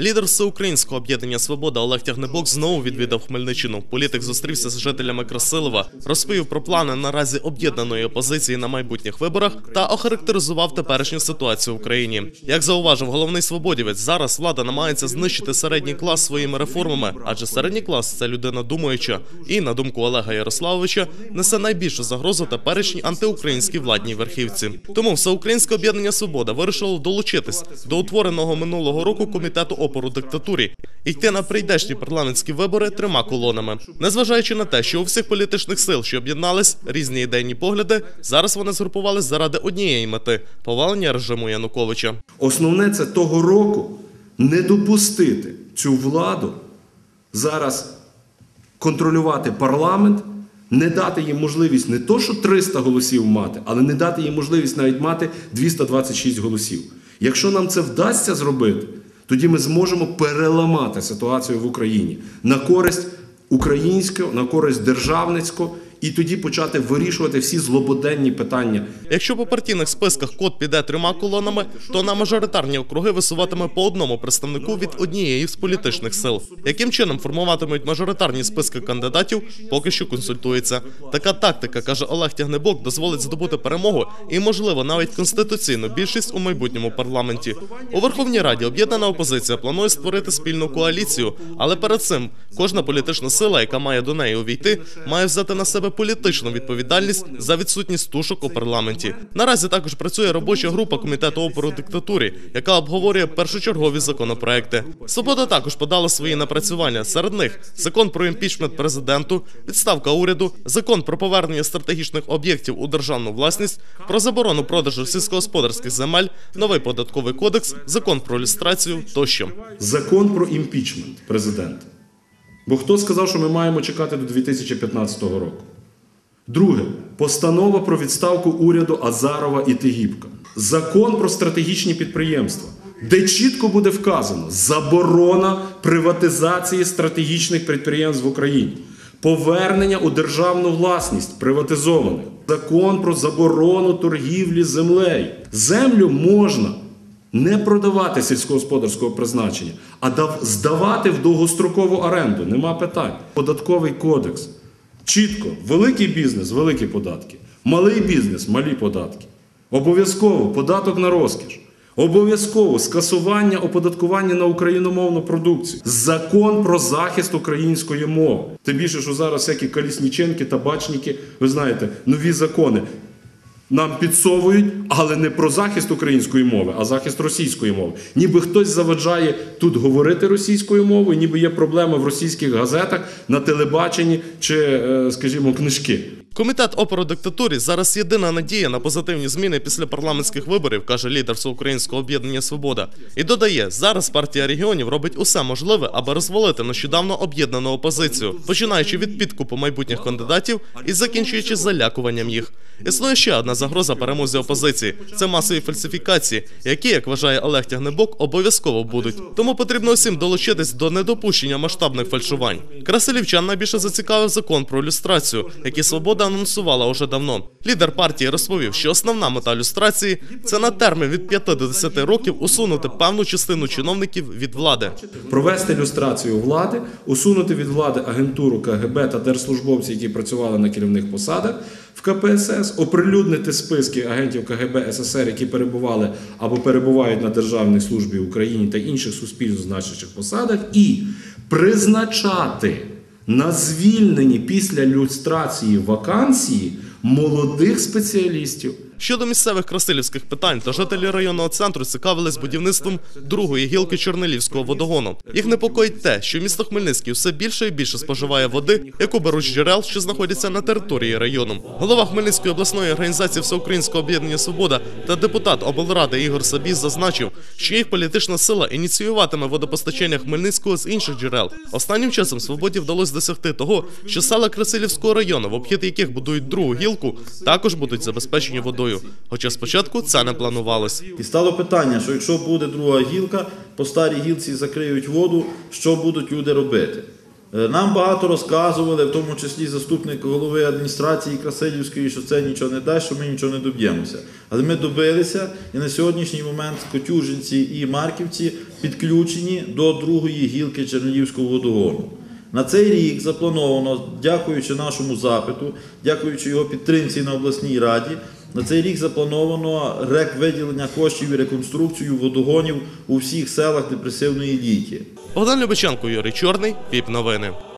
Лідер всеукраїнського об'єднання Свобода Олег Тягнебок знову відвідав Хмельниччину. Політик зустрівся з жителями Красилова, розповів про плани наразі об'єднаної опозиції на майбутніх виборах та охарактеризував теперішню ситуацію в Україні. Як зауважив головний свободівець, зараз влада намагається знищити середній клас своїми реформами, адже середній клас це людина думаюча, і на думку Олега Ярославовича несе найбільшу загрозу теперішній антиукраїнській владній верхівці. Тому всеукраїнське об'єднання Свобода вирішило долучитись до утвореного минулого року комітету опору диктатурі йти на прийдешні парламентські вибори трьома колонами, незважаючи на те, що у всіх політичних сил, що об'єднались різні ідейні погляди, зараз вони згрупувались заради однієї мети повалення режиму Януковича. Основне це того року не допустити цю владу зараз контролювати парламент, не дати їм можливість не то, що 300 голосів мати, але не дати їм можливість навіть мати 226 голосів. Якщо нам це вдасться зробити, тоді ми зможемо переламати ситуацію в Україні на користь українського, на користь державницького, і тоді почати вирішувати всі злободенні питання Якщо по партійних списках код піде трьома колонами, то на мажоритарні округи висуватиме по одному представнику від однієї з політичних сил. Яким чином формуватимуть мажоритарні списки кандидатів, поки що консультується. Така тактика, каже Олег Тягнебок, дозволить здобути перемогу і, можливо, навіть конституційну більшість у майбутньому парламенті. У Верховній Раді об'єднана опозиція планує створити спільну коаліцію, але перед цим кожна політична сила, яка має до неї увійти, має взяти на себе політичну відповідальність за відсутність тушок у парламенті. Наразі також працює робоча група комітету опору диктатурі, яка обговорює першочергові законопроекти. Свобода також подала свої напрацювання. Серед них закон про імпічмент президенту, відставка уряду, закон про повернення стратегічних об'єктів у державну власність, про заборону продажу сільськогосподарських земель, новий податковий кодекс, закон про люстрацію тощо. закон про імпічмент президента. Бо хто сказав, що ми маємо чекати до 2015 року? Друге, постанова про відставку уряду Азарова і Тегібка. Закон про стратегічні підприємства, де чітко буде вказано заборона приватизації стратегічних підприємств в Україні, повернення у державну власність приватизованих, закон про заборону торгівлі землею. Землю можна не продавати сільськогосподарського призначення, а здавати в довгострокову оренду. Нема питань. Податковий кодекс. Чітко, великий бізнес, великі податки, малий бізнес, малі податки. Обов'язково податок на розкіш. Обов'язково скасування оподаткування на україномовну продукцію. Закон про захист української мови. Тим більше, що зараз всякі колісніченки, табачники, ви знаєте, нові закони нам підсовують, але не про захист української мови, а захист російської мови. Ніби хтось заважає тут говорити російською мовою, ніби є проблема в російських газетах, на телебаченні чи, е, скажімо, книжки. Комітет опору диктатурі зараз єдина надія на позитивні зміни після парламентських виборів, каже лідер всеукраїнського об'єднання Свобода. І додає, зараз партія регіонів робить усе можливе, аби розвалити нещодавно об'єднану опозицію, починаючи від підкупу майбутніх кандидатів і закінчуючи залякуванням їх. Існує ще одна загроза перемозі опозиції це масові фальсифікації, які, як вважає Олег Тягнебок, обов'язково будуть. Тому потрібно усім долучитись до недопущення масштабних фальшувань. Красилівчан найбільше зацікавив закон про люстрацію, який свобода анонсувала уже давно. Лідер партії розповів, що основна мета люстрації це на термін від 5 до 10 років усунути певну частину чиновників від влади. Провести люстрацію влади, усунути від влади агентуру КГБ та держслужбовців, які працювали на керівних посадах в КПСС, оприлюднити списки агентів КГБ СССР, які перебували або перебувають на державній службі в Україні та інших суспільно значущих посадах, і призначати на звільнені після люстрації вакансії молодих спеціалістів. Щодо місцевих красилівських питань, то жителі районного центру цікавились будівництвом другої гілки Чорнилівського водогону. Їх непокоїть те, що місто Хмельницький все більше і більше споживає води, яку беруть джерел, що знаходяться на території району. Голова Хмельницької обласної організації Всеукраїнського об'єднання Свобода та депутат облради Ігор Сабіс зазначив, що їх політична сила ініціюватиме водопостачання Хмельницького з інших джерел. Останнім часом свободі вдалося досягти того, що села Красилівського району, в обхід яких будують другу гілку, також будуть забезпечені водою. Хоча спочатку це не планувалось. І стало питання, що якщо буде друга гілка, по старій гілці закриють воду, що будуть люди робити? Е, Нам багато розказували, в тому числі заступник голови адміністрації Красилівської, що це нічого не дасть, що ми нічого не доб'ємося. Але ми добилися, і на сьогоднішній момент Котюжинці і Марківці підключені до другої гілки Чернігівського водогону. На цей рік заплановано, дякуючи нашому запиту, дякуючи його підтримці на обласній раді, на цей рік заплановано рек виділення коштів і реконструкцію водогонів у всіх селах депресивної ліки. Богдан Любиченко, Юрій Чорний, ПІП Новини.